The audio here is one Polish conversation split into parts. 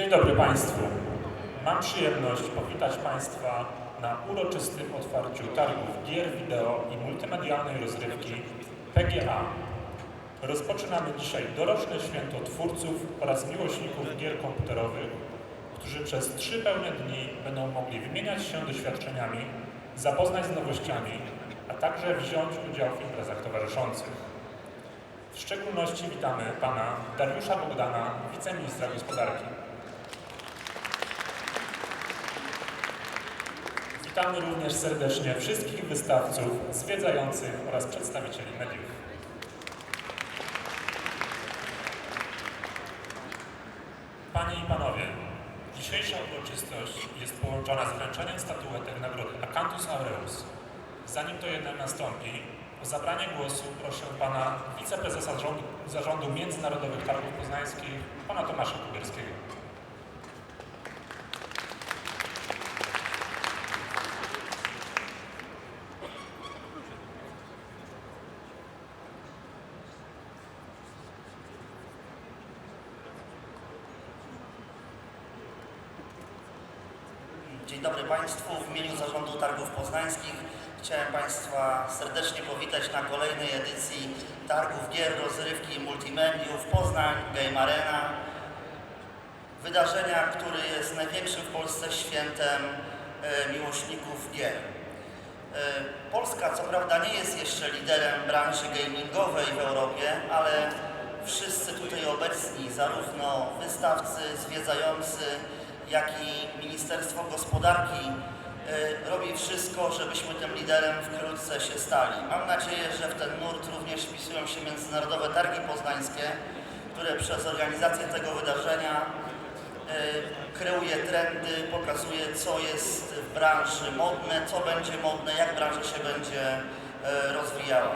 Dzień dobry Państwu. Mam przyjemność powitać Państwa na uroczystym otwarciu targów gier wideo i multimedialnej rozrywki PGA. Rozpoczynamy dzisiaj doroczne święto twórców oraz miłośników gier komputerowych, którzy przez trzy pełne dni będą mogli wymieniać się doświadczeniami, zapoznać z nowościami, a także wziąć udział w imprezach towarzyszących. W szczególności witamy pana Dariusza Bogdana, wiceministra gospodarki. Witamy również serdecznie wszystkich wystawców, zwiedzających oraz przedstawicieli mediów. Panie i Panowie, dzisiejsza uroczystość jest połączona z wręczeniem statuetek nagrody Acanthus Aureus. Zanim to jednak nastąpi, o zabranie głosu proszę pana wiceprezesa zarządu, zarządu Międzynarodowych Targów Poznańskich, pana Tomasza Kubierskiego. Dzień dobry Państwu. W imieniu Zarządu Targów Poznańskich chciałem Państwa serdecznie powitać na kolejnej edycji Targów Gier, Rozrywki i Multimediów Poznań Game Arena. Wydarzenia, które jest największym w Polsce świętem e, miłośników gier. E, Polska co prawda nie jest jeszcze liderem branży gamingowej w Europie, ale wszyscy tutaj obecni, zarówno wystawcy, zwiedzający, jak i Ministerstwo Gospodarki e, robi wszystko, żebyśmy tym liderem wkrótce się stali. Mam nadzieję, że w ten nurt również wpisują się Międzynarodowe Targi Poznańskie, które przez organizację tego wydarzenia e, kreuje trendy, pokazuje co jest w branży modne, co będzie modne, jak branża się będzie e, rozwijała.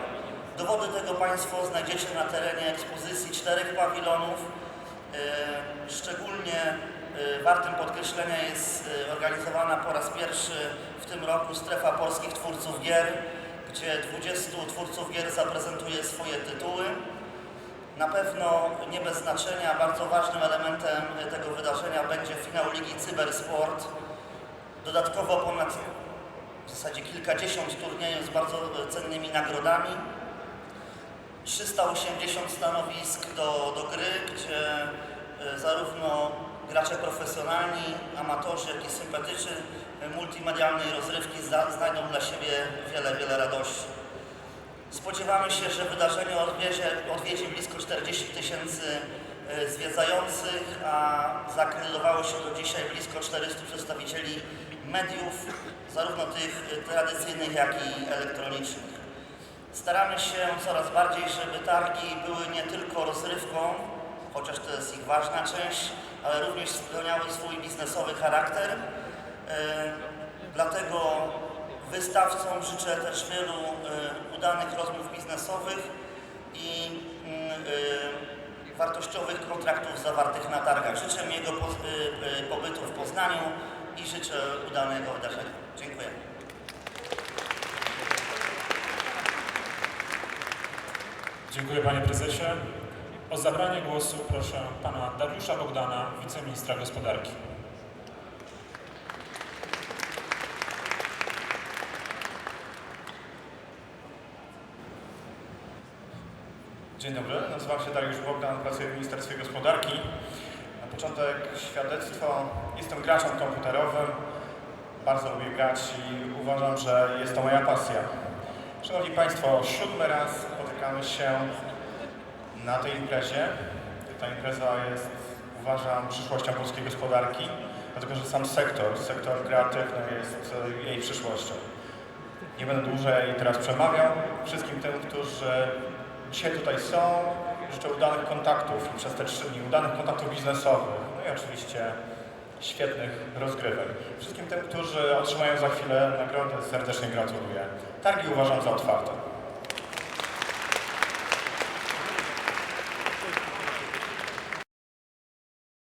Dowody tego Państwo znajdziecie na terenie ekspozycji czterech pawilonów. Szczególnie wartym podkreślenia jest e, organizowana po raz pierwszy w tym roku strefa polskich twórców gier, gdzie 20 twórców gier zaprezentuje swoje tytuły. Na pewno nie bez znaczenia, bardzo ważnym elementem tego wydarzenia będzie finał Ligi Cybersport. Dodatkowo ponad w zasadzie kilkadziesiąt turniejów z bardzo cennymi nagrodami. 380 stanowisk do, do gry, gdzie e, zarówno gracze profesjonalni, amatorzy, jak i sympatyczni e, multimedialnej rozrywki znajdą dla siebie wiele, wiele radości. Spodziewamy się, że wydarzenie odwiedzie, odwiedzi blisko 40 tysięcy e, zwiedzających, a zakredytowało się do dzisiaj blisko 400 przedstawicieli mediów, zarówno tych tradycyjnych, jak i elektronicznych. Staramy się coraz bardziej, żeby targi były nie tylko rozrywką, chociaż to jest ich ważna część, ale również spełniały swój biznesowy charakter. E, Dlatego wystawcom życzę też wielu e, udanych rozmów biznesowych i mm, e, wartościowych kontraktów zawartych na targach. Życzę e, e, pobytu w Poznaniu i życzę udanego wydarzenia. Dziękuję. Dziękuję panie prezesie. O zabranie głosu proszę pana Dariusza Bogdana, wiceministra gospodarki. Dzień dobry, nazywam się Dariusz Bogdan, pracuję w Ministerstwie Gospodarki. Na początek świadectwo. Jestem graczem komputerowym, bardzo lubię grać i uważam, że jest to moja pasja. Szanowni Państwo, siódmy raz spotykamy się na tej imprezie. Ta impreza jest, uważam, przyszłością polskiej gospodarki, dlatego że sam sektor, sektor kreatywny jest e, jej przyszłością. Nie będę dłużej teraz przemawiał. Wszystkim tym, którzy dzisiaj tutaj są, życzę udanych kontaktów przez te trzy dni udanych kontaktów biznesowych, no i oczywiście świetnych rozgrywek. Wszystkim tym, którzy otrzymają za chwilę nagrody, serdecznie gratuluję. Targi uważam za otwarte.